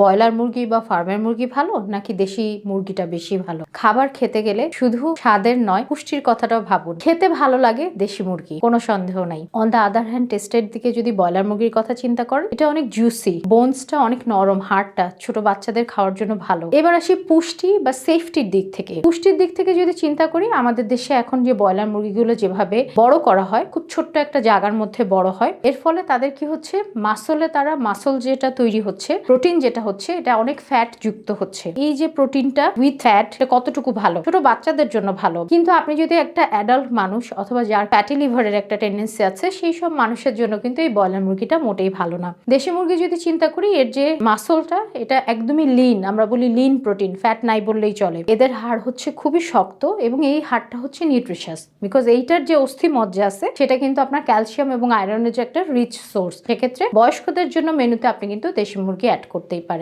Broiler মুরগি বা ফার্মের মুরগি ভালো নাকি দেশি মুরগিটা বেশি ভালো? খাবার খেতে গেলে শুধু স্বাদের নয়, পুষ্টির কথাটাও ভাবুন। খেতে ভালো লাগে দেশি মুরগি, কোনো সন্দেহ নাই। অন দ্য আদার হ্যান্ড টেস্টের দিকে যদি ব্রয়লার মুরগির কথা চিন্তা করেন, এটা অনেক জুসি বোনসটা অনেক নরম, হাড়টা ছোট বাচ্চাদের খাওয়ার জন্য ভালো। এবার আসি পুষ্টি বা সেফটির দিক থেকে। পুষ্টির দিক থেকে যদি চিন্তা করি, আমাদের দেশে এখন যে ব্রয়লার মুরগিগুলো যেভাবে বড় করা হয়, খুব ছোট্ট একটা জায়গার মধ্যে বড় হয়, এর ফলে তাদের কি হচ্ছে? মাসলে তারা মাসল যেটা তৈরি হচ্ছে প্রোটিন যেটা হচ্ছে, এটা অনেক ফ্যাট যুক্ত হচ্ছে। এই যে প্রোটিনটা উইথ ফ্যাট কতটুকু ভালো? ছোট বাচ্চাদের জন্য ভালো। কিন্তু আপনি যদি একটা অ্যাডাল্ট মানুষ অথবা যার ফ্যাটি লিভারের একটা টেন্ডেন্সি আছে, সেই সব মানুষের জন্য কিন্তু এই ব্রয়লার মুরগিটা মোটেই ভালো না। দেশি মুরগি যদি চিন্তা করি, এর যে মাসলটা এটা একদমই লিন আমরা বলি লিন প্রোটিন ফ্যাট নাই বললেই চলে। এদের হাড় হচ্ছে খুবই শক্ত এবং এই হাড়টা হচ্ছে নিউট্রিশাস বিকজ এইটার যে অস্থি মজ্জা আছে, সেটা কিন্তু আপনার ক্যালসিয়াম এবং আয়রনের যে একটা রিচ সোর্স সেক্ষেত্রে বয়স্কদের জন্য মেনুতে আপনি কিন্তু দেশি মুরগি অ্যাড করতেই পারেন।